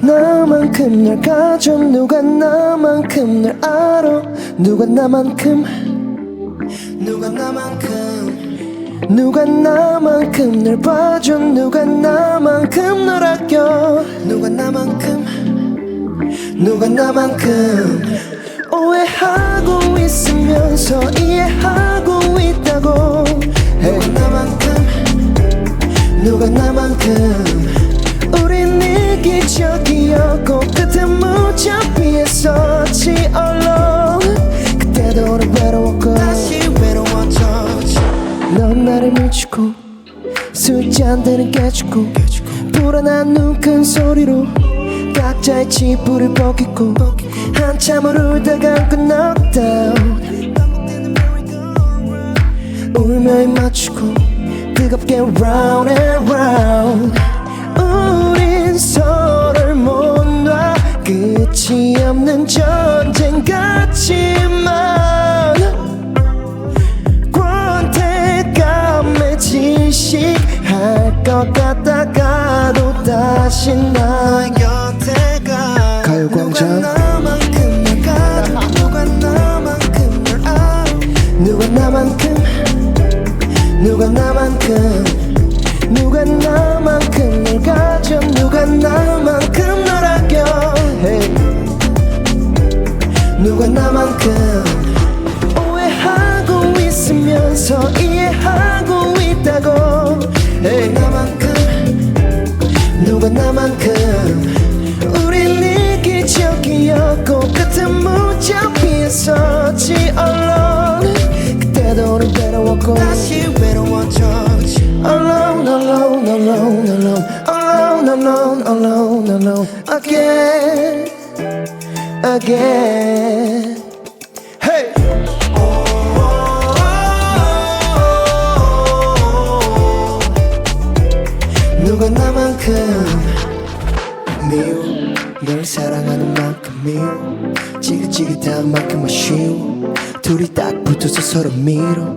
나만큼 날 가져? 누가 나만큼 날 알아? 누가 나만큼? 누가 나만큼? 누가 나만큼 날 봐줘? 누가 나만큼 널 아껴? 누가 나만큼? 누가 나만큼? 오해하고 있으면서 이해하 미치고 술잔들은 깨지고 불안한 눈큰 소리로 각자의 치부를 벗기고 한참을 울다가 끝났다. 울며 입 맞추고 뜨겁게 round and round. 우린 서로를 못 놔. 끝이 없는 전쟁 같지 것 같다가도 다시 나의 곁에 가 가요광장. 누가 나만큼 날 가져 누가 나만큼 날 알아. 누가 나만큼 누가 나만큼 누가 나만큼 날 가져. 누가 나만큼 널 아껴. Hey. 누가 나만큼. 오해하고 있으면서 이해하 your touch Alone, alone, alone, alone Alone, alone, alone, alone Again, again Hey! 누가 나만큼 미워 널 사랑하는 만큼 미워 지긋지긋한 만큼 아쉬워 둘이 딱 붙어서 서로 밀어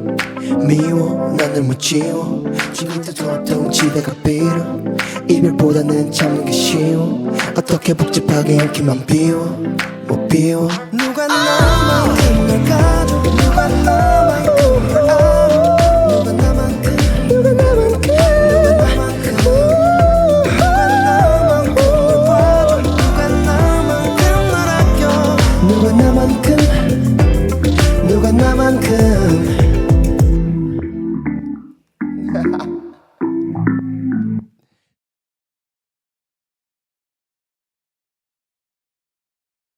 미워 난널 못 지워. 지금도 도통 집에가 빌어 이별보다는 참는 게 쉬워. 어떻게 복잡하게 이렇게만 비워 못 비워. 누가 나 만큼